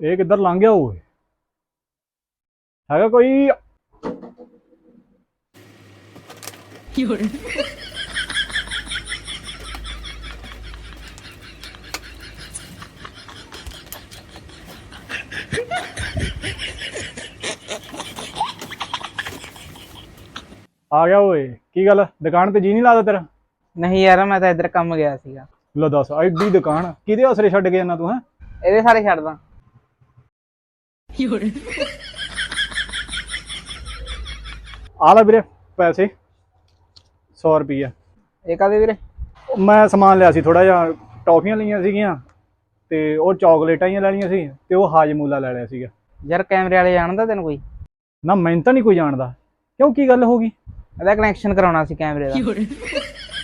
ਇਹ ਕਿੱਧਰ ਲੰਘ ਗਿਆ ਓਏ? ਹੈਗਾ ਕੋਈ? ਆ ਗਿਆ ਓਏ ਕੀ ਗੱਲ? ਦੁਕਾਨ ਤੇ ਜੀ ਨਹੀਂ ਲਾਦਾ ਤੇਰਾ? ਨਹੀਂ ਯਾਰ ਮੈਂ ਤਾਂ ਇੱਧਰ ਕੰਮ ਗਿਆ ਸੀਗਾ। ਲੈ ਦੱਸ ਐਡੀ ਦੁਕਾਨ ਕਿਹਦੇ ਆਸਰੇ ਛੱਡ ਕੇ ਜਾਂਦਾ ਤੂੰ ਹੈ? ਇਹਦੇ ਸਾਰੇ ਛੱਡਦਾ 有人， ਆ ਲੈ ਵੀਰੇ ਪੈਸੇ 100 ਰੁਪਈਆ ਇਹ ਕਾਦੇ ਵੀਰੇ ਮੈਂ ਸਮਾਨ ਲਿਆ ਸੀ ਥੋੜਾ ਜਿਹਾ ਟੌਫੀਆਂ ਲਈਆਂ ਸੀਗੀਆਂ ਤੇ ਉਹ ਚਾਕਲੇਟਾਂ ਹੀ ਲੈ ਲਈਆਂ ਸੀ ਤੇ ਉਹ ਹਾਜਮੂਲਾ ਲੈ ਲਿਆ ਸੀਗਾ ਯਾਰ ਕੈਮਰੇ ਵਾਲੇ ਜਾਣਦਾ ਤੈਨੂੰ ਕੋਈ ਨਾ ਮੈਨੂੰ ਤਾਂ ਨਹੀਂ ਕੋਈ ਜਾਣਦਾ ਕਿਉਂ ਕੀ ਗੱਲ ਹੋ ਗਈ ਇਹਦਾ ਕਨੈਕਸ਼ਨ ਕਰਾਉਣਾ ਸੀ ਕੈਮਰੇ ਦਾ 有人，